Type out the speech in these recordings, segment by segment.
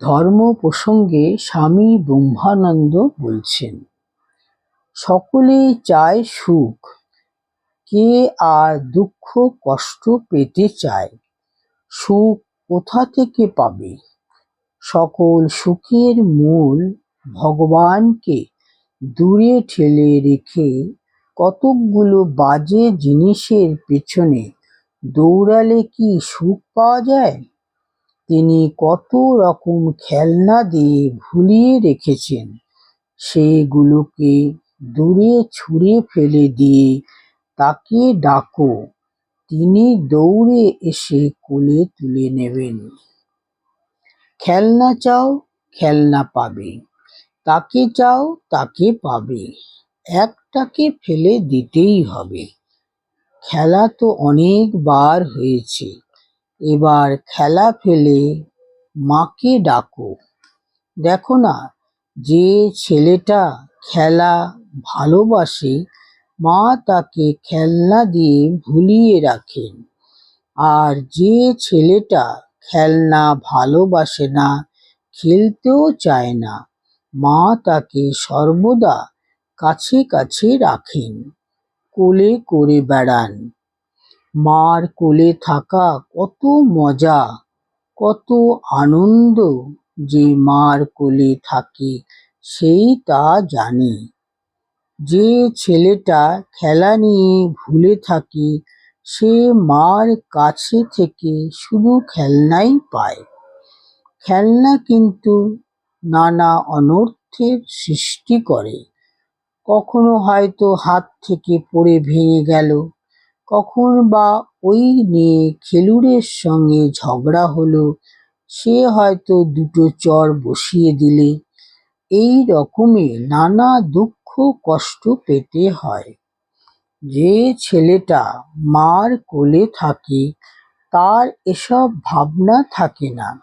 ধর্ম প্রসঙ্গে স্বামী ব্রহ্মানন্দ বলছেন সকলেই চায় সুখ, কে আর দুঃখ কষ্ট পেতে চায়, সুখ কোথা থেকে পাবে? সকল সুখের মূল ভগবানকে দূরে ঠেলে রেখে কতকগুলো বাজে জিনিসের পেছনে দৌড়ালে কি সুখ পাওয়া যায়? তিনি কত রকম খেলনা দিয়ে ভুলিয়ে রেখেছেন। সেগুলোকে দূরে ছুঁড়ে ফেলে দিয়ে তাকে ডাকো। তিনি দৌড়ে এসে কোলে তুলে নেবেন। খেলনা চাও, খেলনা পাবে। তাকে চাও, তাকে পাবে। একটাকে ফেলে দিতেই হবে। খেলা তো অনেকবার হয়েছে। এবার খেলা ফেলে মাকে ডাকো। দেখো না, যে ছেলেটা খেলা ভালোবাসে, মা তাকে খেলনা দিয়ে ভুলিয়ে রাখেন। আর যে ছেলেটা খেলনা ভালোবাসে না, খেলতেও চায় না, মা তাকে সর্বদা কাছে কাছে রাখেন। কোলে করে বেড়ান। মার কোলে থাকা কত মজা, কত আনন্দ যে মার কোলে থাকে, সেই তা জানে। যে ছেলেটা খেলা নিয়ে ভুলে থাকে, সে মার কাছে থেকে শুধু খেলনাই পায়। খেলনা কিন্তু নানা অনর্থের সৃষ্টি করে। কখনো হয়তো হাত থেকে পড়ে ভেঙে গেল কখন বা ওই নিয়ে খেলুড়ের সঙ্গে ঝগড়া হলো, সে হয়তো দুটো চর বসিয়ে দিলে। এই রকমই নানা দুঃখ কষ্ট পেতে হয়। যে ছেলেটা মার কোলে থাকে, তার এসব ভাবনা থাকে না।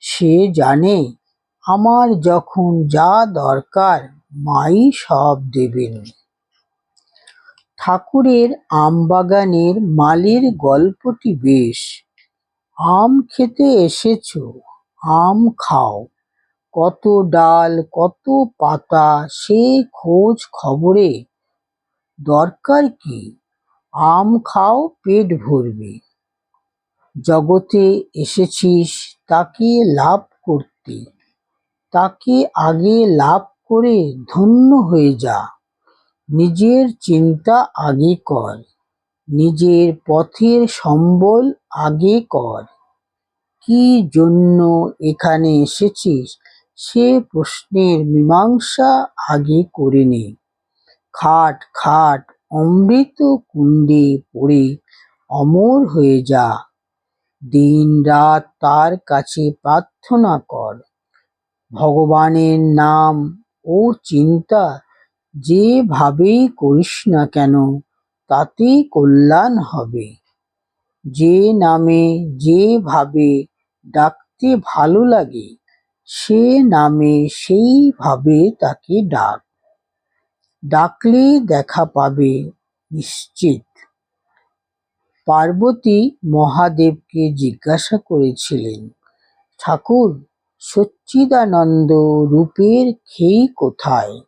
সে জানে, আমার যখন যা দরকার, মাই সব দেবেন। ঠাকুরের আমবাগানের মালির গল্পটি বেশ। আম খেতে এসেছ, আম খাও। কত ডাল, কত পাতা, সে খোঁজ খবরে। দরকার কি? আম খাও, পেট ভরবে। জগতে এসেছিস, তাকে লাভ করতে। তাকে আগে লাভ করে ধন্য হয়ে যা। নিজের চিন্তা আগে কর। নিজের পথের সম্বল আগে কর। কি জন্য এখানে এসেছিস? সে প্রশ্নের মীমাংসা আগে করে নে। খাট খাট, অমৃত কুণ্ডে পড়ে, অমর হয়ে যা। দিন রাত তার কাছে প্রার্থনা কর। ভগবানের নাম ও চিন্তা যেভাবেই করিস না কেন তাতে কল্যাণ হবে। যে নামে যেভাবে ডাকতে ভালো লাগে, সে নামে সেইভাবে তাকে ডাক। ডাকলে দেখা পাবে নিশ্চিত। পার্বতী মহাদেবকে জিজ্ঞাসা করেছিলেন, ঠাকুর, সচ্চিদানন্দ রূপের খেই কোথায়?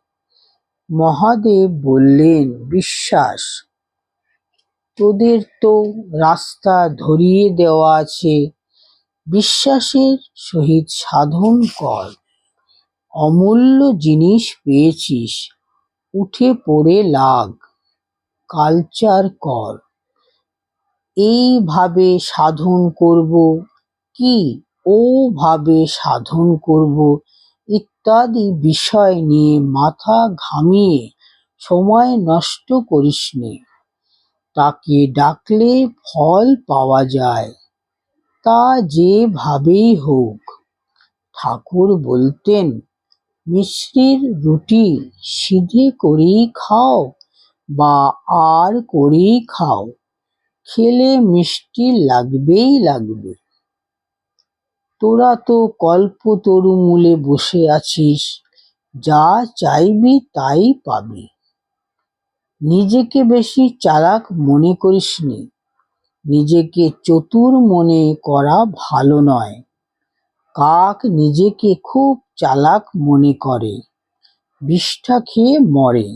মহাদেব বললেন, বিশ্বাস, তোদের তো রাস্তা ধরিয়ে দেওয়া আছে। বিশ্বাসের সহিত সাধন কর। অমূল্য জিনিস পেয়েছিস, উঠে পড়ে লাগ, কালচার কর। এইভাবে সাধন করব কি? ওভাবে সাধন করব ইত্যাদি বিষয় নিয়ে মাথা ঘামিয়ে সময় নষ্ট করিস নে। তাকে ডাকলে ফল পাওয়া যায়। তা যেভাবেই হোক, ঠাকুর বলতেন, মিশ্রির রুটি সিধে করেই খাও বা আর করেই খাও। খেলে মিষ্টি লাগবেই লাগবে। তোরা তো কল্পতরু মূলে বসে আছিস, যা চাইবি তাই পাবি। নিজেকে বেশি চালাক মনে করিস নে নিজেকে চতুর মনে করা ভালো নয়। কাক নিজেকে খুব চালাক মনে করে, বিষ্ঠা খেয়ে মরে।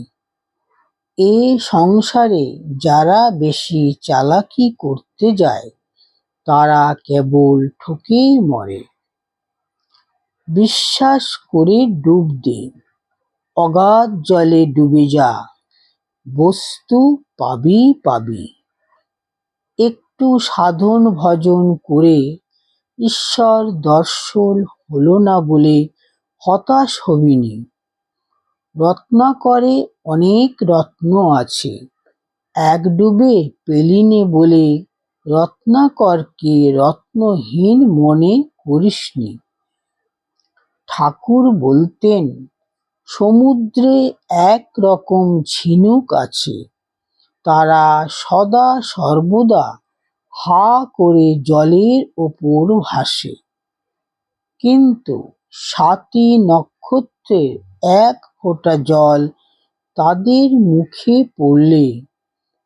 এ সংসারে যারা বেশি চালাকি করতে যায় তারা কেবল ঠকেই মরে। বিশ্বাস করে ডুব দে অগাধ জলে ডুবে যা, বস্তু পাবি পাবি। একটু সাধন ভজন করে ঈশ্বর দর্শন হলো না বলে হতাশ হবিনি। রত্নাকরে অনেক রত্ন আছে, এক ডুবে পেলিনে বলে রত্নাকরকে রত্নহীন মনে করিসনি। ঠাকুর বলতেন, সমুদ্রে এক রকম ঝিনুক আছে, তারা সদা সর্বদা হা করে জলের ওপর ভাসে। কিন্তু সাতী নক্ষত্রের এক ফোঁটা জল তাদের মুখে পড়লে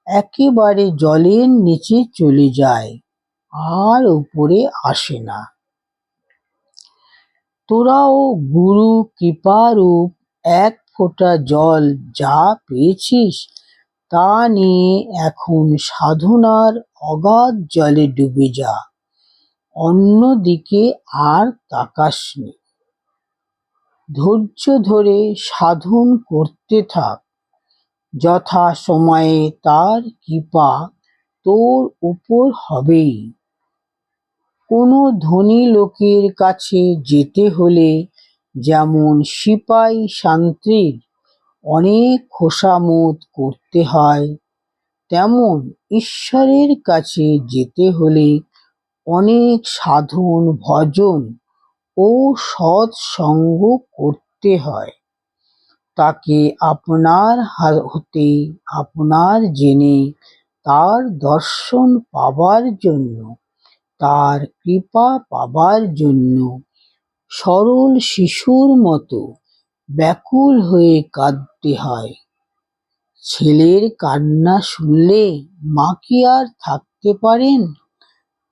একেবারে জলের নিচে চলে যায়, আর উপরে আসে না। তোরাও গুরু কৃপারূপ এক ফোঁটা জল যা পেয়েছিস, তা নিয়ে এখন সাধনার অগাধ জলে ডুবে যা। অন্যদিকে আর তাকাসনি। ধৈর্য ধরে সাধন করতে থাক। যথা সময়ে তার কৃপা তোর উপর হবেই কোনো ধনী লোকের কাছে যেতে হলে যেমন সিপাই শান্তির অনেক খোসামত করতে হয়, তেমন ঈশ্বরের কাছে যেতে হলে অনেক সাধন ভজন ও সৎসঙ্গ করতে হয়। তাকে আপনার হতে আপনার জেনে তার দর্শন পাবার জন্য, তার কৃপা পাবার জন্য সরল শিশুর মতো ব্যাকুল হয়ে কাঁদতে হয়। ছেলের কান্না শুনলে মা কি আর থাকতে পারেন?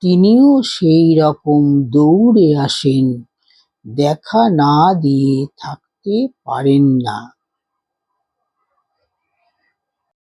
তিনিও সেই রকম দৌড়ে আসেন, দেখা না দিয়ে থাকতে পারেন না।